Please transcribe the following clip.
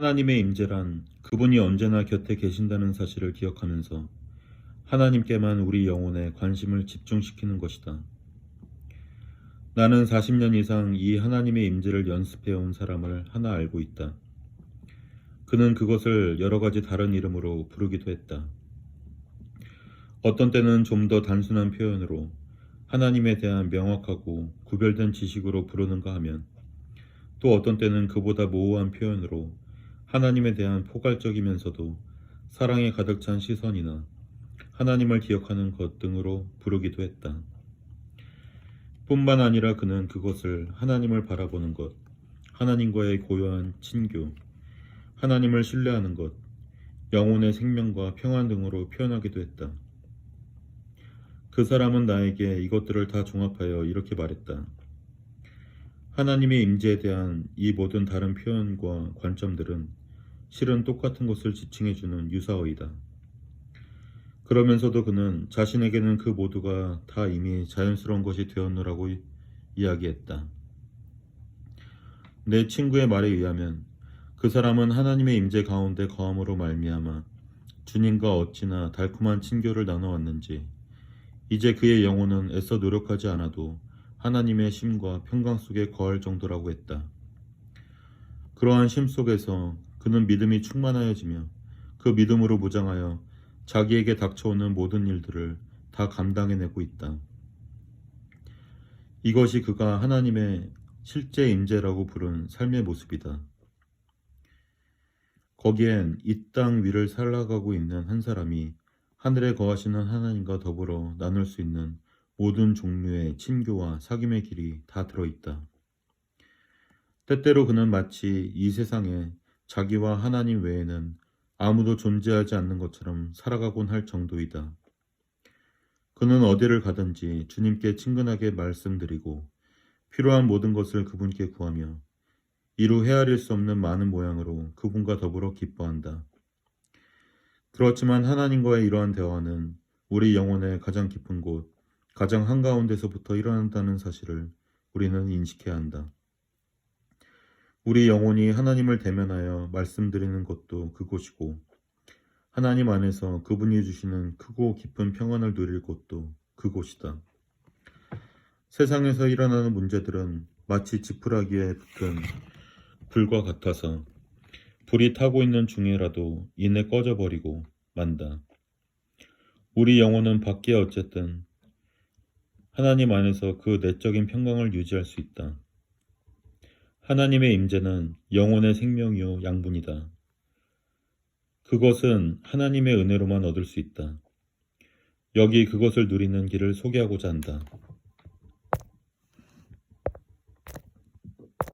하나님의 임재란 그분이 언제나 곁에 계신다는 사실을 기억하면서 하나님께만 우리 영혼에 관심을 집중시키는 것이다. 나는 40년 이상 이 하나님의 임재를 연습해 온 사람을 하나 알고 있다. 그는 그것을 여러 가지 다른 이름으로 부르기도 했다. 어떤 때는 좀 더 단순한 표현으로 하나님에 대한 명확하고 구별된 지식으로 부르는가 하면 또 어떤 때는 그보다 모호한 표현으로 하나님에 대한 포괄적이면서도 사랑에 가득 찬 시선이나 하나님을 기억하는 것 등으로 부르기도 했다. 뿐만 아니라 그는 그것을 하나님을 바라보는 것, 하나님과의 고요한 친교, 하나님을 신뢰하는 것, 영혼의 생명과 평안 등으로 표현하기도 했다. 그 사람은 나에게 이것들을 다 종합하여 이렇게 말했다. 하나님의 임재에 대한 이 모든 다른 표현과 관점들은 실은 똑같은 것을 지칭해주는 유사어이다. 그러면서도 그는 자신에게는 그 모두가 다 이미 자연스러운 것이 되었노라고 이- 이야기했다. 내 친구의 말에 의하면 그 사람은 하나님의 임재 가운데 거함으로 말미암아 주님과 어찌나 달콤한 친교를 나눠왔는지 이제 그의 영혼은 애써 노력하지 않아도 하나님의 심과 평강 속에 거할 정도라고 했다. 그러한 심 속에서 그는 믿음이 충만하여지며 그 믿음으로 무장하여 자기에게 닥쳐오는 모든 일들을 다 감당해내고 있다. 이것이 그가 하나님의 실제 임재라고 부른 삶의 모습이다. 거기엔 이 땅 위를 살아가고 있는 한 사람이 하늘에 거하시는 하나님과 더불어 나눌 수 있는 모든 종류의 친교와 사귐의 길이 다 들어있다. 때때로 그는 마치 이 세상에 자기와 하나님 외에는 아무도 존재하지 않는 것처럼 살아가곤 할 정도이다. 그는 어디를 가든지 주님께 친근하게 말씀드리고 필요한 모든 것을 그분께 구하며 이루 헤아릴 수 없는 많은 모양으로 그분과 더불어 기뻐한다. 그렇지만 하나님과의 이러한 대화는 우리 영혼의 가장 깊은 곳, 가장 한가운데서부터 일어난다는 사실을 우리는 인식해야 한다. 우리 영혼이 하나님을 대면하여 말씀드리는 것도 그곳이고, 하나님 안에서 그분이 주시는 크고 깊은 평안을 누릴 곳도 그곳이다. 세상에서 일어나는 문제들은 마치 지푸라기에 붙은 불과 같아서 불이 타고 있는 중에라도 이내 꺼져버리고 만다. 우리 영혼은 밖에 어쨌든 하나님 안에서 그 내적인 평강을 유지할 수 있다. 하나님의 임재는 영혼의 생명이요 양분이다. 그것은 하나님의 은혜로만 얻을 수 있다. 여기 그것을 누리는 길을 소개하고자 한다.